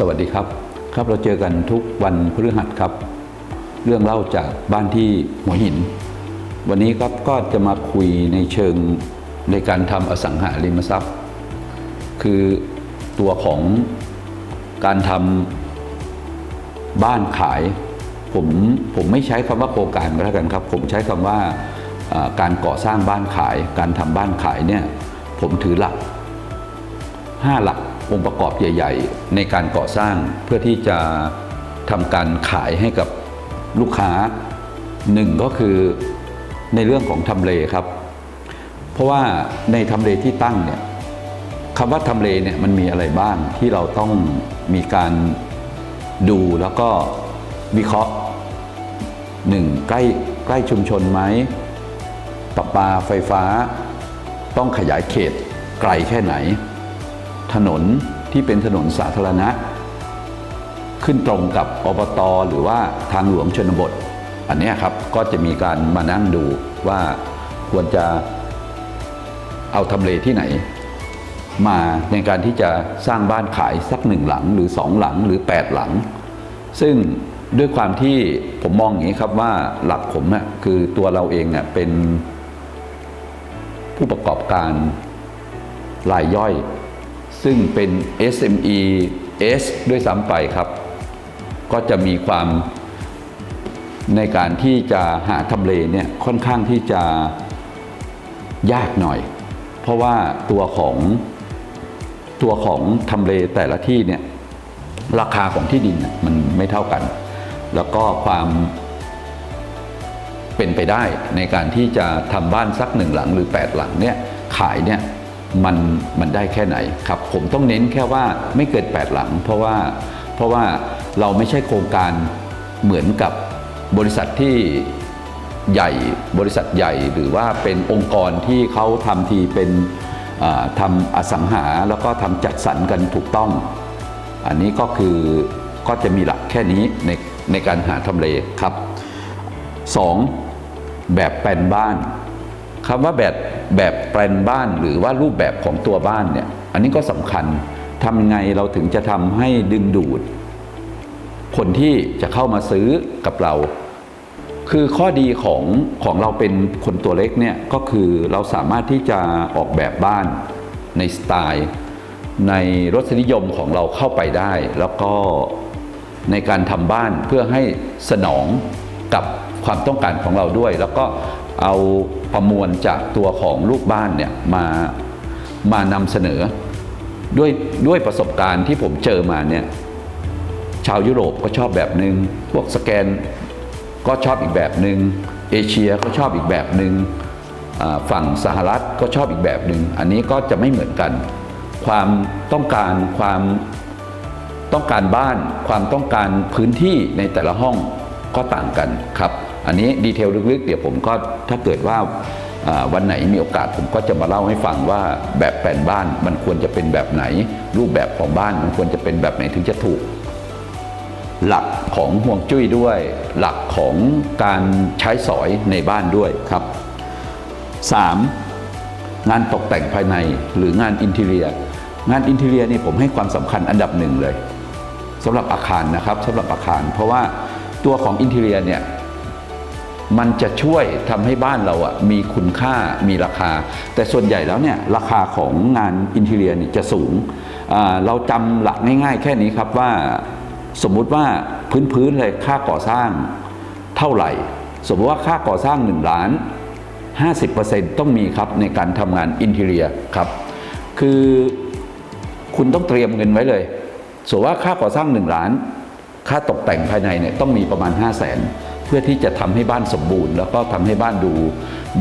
สวัสดีครับครับเราเจอกันทุกวันพฤหัสครับ เรื่องเล่าจากบ้านที่หัวหิน วันนี้ก็ก็จะมาคุยในเชิงในการทำอสังหาริมทรัพย์ คือตัวของการทำบ้านขาย ผมผมไม่ใช้คำว่าโครงการก็แล้วกันครับ ผมใช้คำว่าอ่าการก่อสร้างบ้านขาย การทำบ้านขายเนี่ยผมถือหลัก 5 หลัก องค์ประกอบใหญ่ ๆ ในการก่อสร้างเพื่อที่จะทำการขายให้กับลูกค้าหนึ่งก็คือในเรื่องของทำเลครับ เพราะว่าในทำเลที่ตั้งเนี่ยคำว่าทำเลเนี่ยมันมีอะไรบ้างที่เราต้องมีการดูแล้วก็วิเคราะห์หนึ่งใกล้ใกล้ชุมชนไหมประปาไฟฟ้า ต้องขยายเขตไกลแค่ไหน ถนนที่เป็นถนนสาธารณะ ขึ้นตรงกับอบตหรือว่าทางหลวงชนบท อันนี้ครับก็จะมีการมานั่งดูว่าควรจะเอาทำเลที่ไหน มาในการที่จะสร้างบ้านขายสักหนึ่งหลังหรือสองหลังหรือแปดหลัง ซึ่งด้วยความที่ผมมองอย่างนี้ครับว่าหลักผมน่ะคือตัวเราเองเนี่ยเป็นผู้ประกอบการรายย่อย ซึ่งเป็น SME S ด้วยซ้ำไปครับ ก็จะมีความในการที่จะหาทำเลเนี่ยค่อนข้างที่จะยากหน่อย เพราะว่าตัวของตัวของทำเลแต่ละที่เนี่ยราคาของที่ดินน่ะมันไม่เท่ากัน แล้วก็ความเป็นไปได้ในการที่จะทำบ้านสักหนึ่งหลังหรือ 8 หลังเนี่ยขายเนี่ย มันมันได้แค่ไหนครับ ผมต้องเน้นแค่ว่าไม่เกิน 8 หลัง เพราะว่าเพราะว่าเราไม่ใช่โครงการเหมือนกับบริษัทที่ใหญ่บริษัทใหญ่หรือว่าเป็นองค์กรที่เขาทำทีเป็นอ่าทำอสังหาแล้วก็ทำจัดสรรกันถูกต้อง อันนี้ก็คือก็จะมีหลักแค่นี้ในในการหาทำเลครับ 2. แบบแปลนบ้าน คำว่าแบบแบบแปลนบ้านหรือว่ารูปแบบของตัวบ้านเนี่ยอันนี้ก็สำคัญทำยังไงเราถึงจะทำให้ดึงดูด คนที่จะเข้ามาซื้อกับเรา คือข้อดีของของเราเป็นคนตัวเล็กเนี่ยก็คือเราสามารถที่จะออกแบบบ้านในสไตล์ ในรสนิยมของเราเข้าไปได้ แล้วก็ในการทำบ้านเพื่อให้สนองกับความต้องการของเราด้วย แล้วก็ เอาประมวลจากตัวของลูกบ้านเนี่ยมามานำเสนอ ด้วยด้วยประสบการณ์ที่ผมเจอมาเนี่ยชาวยุโรปก็ชอบแบบหนึง่งพวกสแกนก็ชอบอีกแบบหนึง่งเอเชียก็ชอบอีกแบบหนึง่งฝั่งสหรัฐก็ชอบอีกแบบหนึง่งอันนี้ก็จะไม่เหมือนกัน ความต้องการความต้องการบ้าน ความต้องการพื้นที่ในแต่ละห้องก็ต่างกันครับ อันนี้ดีเทลลึกๆ เดี๋ยวผมก็ถ้าเกิดว่าวันไหนมีโอกาสผมก็จะมาเล่าให้ฟังว่าแบบแปลนบ้านมันควรจะเป็นแบบไหน รูปแบบของบ้านมันควรจะเป็นแบบไหนถึงจะถูก หลักของห่วงจุ้ยด้วย หลักของการใช้สอยในบ้านด้วยครับ 3. งานตกแต่งภายในหรืองานอินเทเรีย งานอินเทเรียนี่ผมให้ความสำคัญอันดับหนึ่งเลยสำหรับอาคารนะครับสำหรับอาคาร เพราะว่าตัวของอินเทเรียเนี่ย มันจะช่วยทำให้บ้านเราอะมีคุณค่ามีราคา แต่ส่วนใหญ่แล้วเนี่ยราคาของงานอินเทเรียเนี่ยจะสูง เราจำหลักง่าย ๆ แค่นี้ครับว่าสมมุติว่าพื้นๆเลยค่าก่อสร้างเท่าไหร่ สมมติว่าค่าก่อสร้าง 1 ล้าน 50%ต้องมีครับในการทำงานอินเทเรียครับ คือคุณต้องเตรียมเงินไว้เลย สมมติว่าค่าก่อสร้าง 1 ล้าน ค่าตกแต่งภายในเนี่ยต้องมีประมาณ 5 0 0แสน เพื่อที่จะทำให้บ้านสมบูรณ์ แล้วก็ทำให้บ้านดู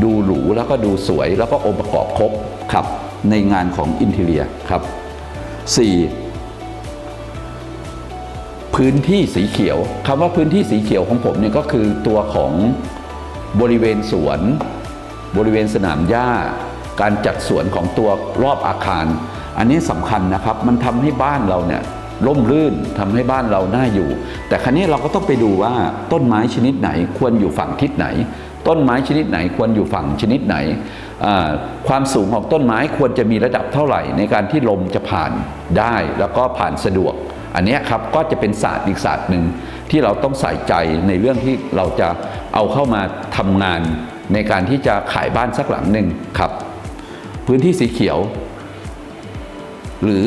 ดูหรูแล้วก็ดูสวย แล้วก็องค์ประกอบครบครับในงานของอินเทเรียครับ 4. พื้นที่สีเขียวคำว่าพื้นที่สีเขียวของผมเนี่ยก็คือตัวของบริเวณสวน บริเวณสนามหญ้า การจัดสวนของตัวรอบอาคาร อันนี้สำคัญนะครับ มันทำให้บ้านเราเนี่ย ร่มรื่นทำให้บ้านเราน่าอยู่ แต่ครั้นี้เราก็ต้องไปดูว่าต้นไม้ชนิดไหนควรอยู่ฝั่งทิศไหน ต้นไม้ชนิดไหนควรอยู่ฝั่งชนิดไหน ความสูงของต้นไม้ควรจะมีระดับเท่าไหร่ ในการที่ลมจะผ่านได้แล้วก็ผ่านสะดวก อันนี้ครับก็จะเป็นศาสตร์อีกศาสตร์หนึ่งที่เราต้องใส่ใจในเรื่องที่เราจะเอาเข้ามาทำงานในการที่จะขายบ้านสักหลังหนึ่งครับ พื้นที่สีเขียว หรือ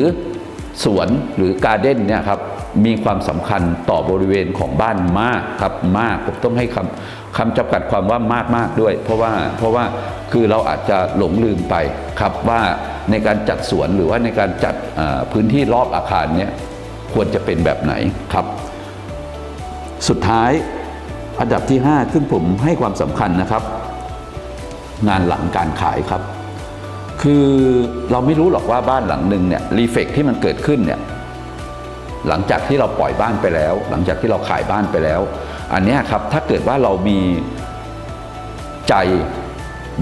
สวนหรือการ์เด้นเนี่ยครับมีความสำคัญต่อบริเวณของบ้านมากครับมากผมต้องให้คำคำจำกัดความว่ามากมากด้วย เพราะว่าเพราะว่าคือเราอาจจะหลงลืมไปครับว่าในการจัดสวนหรือว่าในการจัดพื้นที่รอบอาคารเนี่ยควรจะเป็นแบบไหนครับ สุดท้ายอันดับที่ 5 ซึ่งผมให้ความสำคัญนะครับ งานหลังการขายครับ คือเราไม่รู้หรอกว่าบ้านหลังหนึ่งเนี่ยรีเฟกที่มันเกิดขึ้นเนี่ยหลังจากที่เราปล่อยบ้านไปแล้ว หลังจากที่เราขายบ้านไปแล้ว อันนี้ครับถ้าเกิดว่าเรามีใจ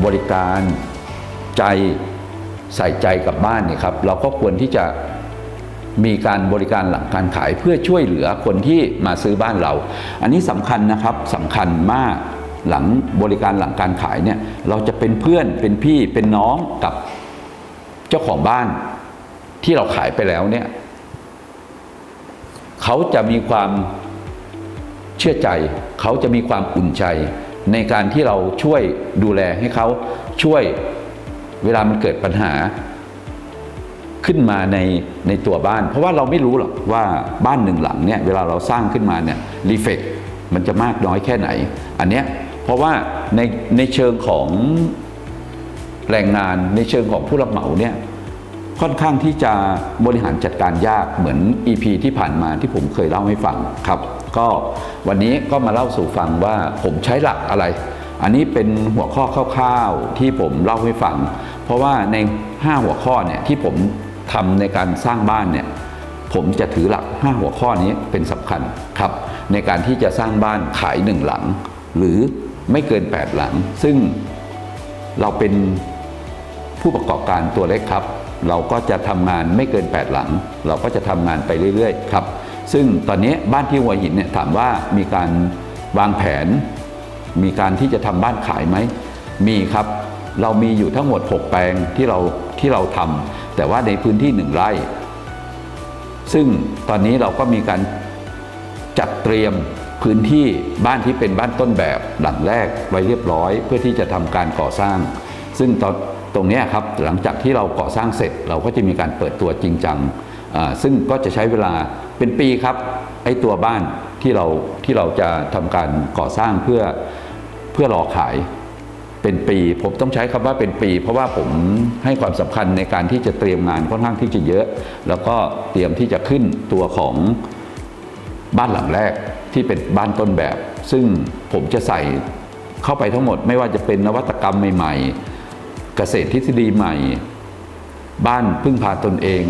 บริการใจใส่ใจกับบ้านเนี่ยครับ เราก็ควรที่จะมีการบริการหลังการขายเพื่อช่วยเหลือคนที่มาซื้อบ้านเรา อันนี้สำคัญนะครับสำคัญมาก หลังบริการหลังการขายเนี่ยเราจะเป็นเพื่อนเป็นพี่เป็นน้องกับเจ้าของบ้านที่เราขายไปแล้วเนี่ยเขาจะมีความเชื่อใจ เขาจะมีความอุ่นใจ ในการที่เราช่วยดูแลให้เขาช่วยเวลามันเกิดปัญหาขึ้นมาในในตัวบ้าน เพราะว่าเราไม่รู้หรอกว่าบ้านหนึ่งหลังเนี่ยเวลาเราสร้างขึ้นมาเนี่ยรีเฟกมันจะมากน้อยแค่ไหน อันเนี้ย เพราะว่าในในเชิงของแรงงานในเชิงของผู้รับเหมาเนี่ยค่อนข้างที่จะบริหารจัดการยากเหมือน EP ที่ผ่านมาที่ผมเคยเล่าให้ฟังครับ ก็วันนี้ก็มาเล่าสู่ฟังว่าผมใช้หลักอะไร อันนี้เป็นหัวข้อคร่าวๆที่ผมเล่าให้ฟัง เพราะว่าใน 5 หัวข้อเนี่ยที่ผมทำในการสร้างบ้านเนี่ยผมจะถือหลัก 5 หัวข้อนี้เป็นสำคัญครับ ในการที่จะสร้างบ้านขายหนึ่งหลัง หรือ ไม่เกิน 8 หลัง ซึ่งเราเป็นผู้ประกอบการตัวเล็กครับ เราก็จะทำงานไม่เกิน 8 หลัง เราก็จะทำงานไปเรื่อยๆครับ ซึ่งตอนนี้บ้านที่หัวหินเนี่ยถามว่ามีการวางแผน มีการที่จะทำบ้านขายไหม มีครับ เรามีอยู่ทั้งหมด 6 แปลงที่เราที่เราทำแต่ว่าในพื้นที่หนึ่งไร่ ซึ่งตอนนี้เราก็มีการจัดเตรียม พื้นที่บ้านที่เป็นบ้านต้นแบบหลังแรกไว้เรียบร้อย เพื่อที่จะทำการก่อสร้าง ซึ่งตอนตรงนี้ครับหลังจากที่เราก่อสร้างเสร็จ เราก็จะมีการเปิดตัวจริงจังซึ่งก็จะใช้เวลาเป็นปีครับไอ้ตัวบ้านที่เราที่เราจะทำการก่อสร้างเพื่อเพื่อรอขายเป็นปี ผมต้องใช้คำว่าเป็นปี เพราะว่าผมให้ความสำคัญในการที่จะเตรียมงานค่อนข้างที่จะเยอะ แล้วก็เตรียมที่จะขึ้นตัวของ บ้านหลังแรกที่เป็นบ้านต้นแบบ ซึ่งผมจะใส่เข้าไปทั้งหมด ไม่ว่าจะเป็นนวัตกรรมใหม่ๆ เกษตรทฤษฎีใหม่ บ้านพึ่งพาตนเอง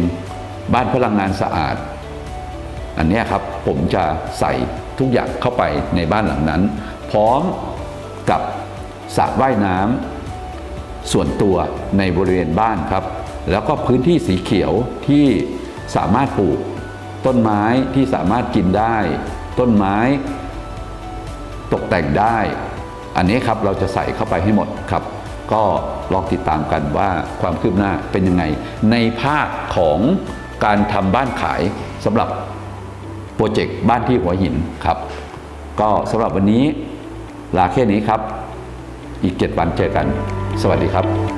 บ้านพลังงานสะอาด อันนี้ครับผมจะใส่ทุกอย่างเข้าไปในบ้านหลังนั้น พร้อมกับสระว่ายน้ำส่วนตัวในบริเวณบ้านครับ แล้วก็พื้นที่สีเขียวที่สามารถปลูก ต้นไม้ที่สามารถกินได้ ต้นไม้ตกแต่งได้ อันนี้ครับเราจะใส่เข้าไปให้หมดครับ ก็ลองติดตามกันว่าความคืบหน้าเป็นยังไง ในภาคของการทำบ้านขายสำหรับโปรเจกต์บ้านที่หัวหินครับ ก็สำหรับวันนี้ลาแค่นี้ครับ อีก 7 วันเจอกัน สวัสดีครับ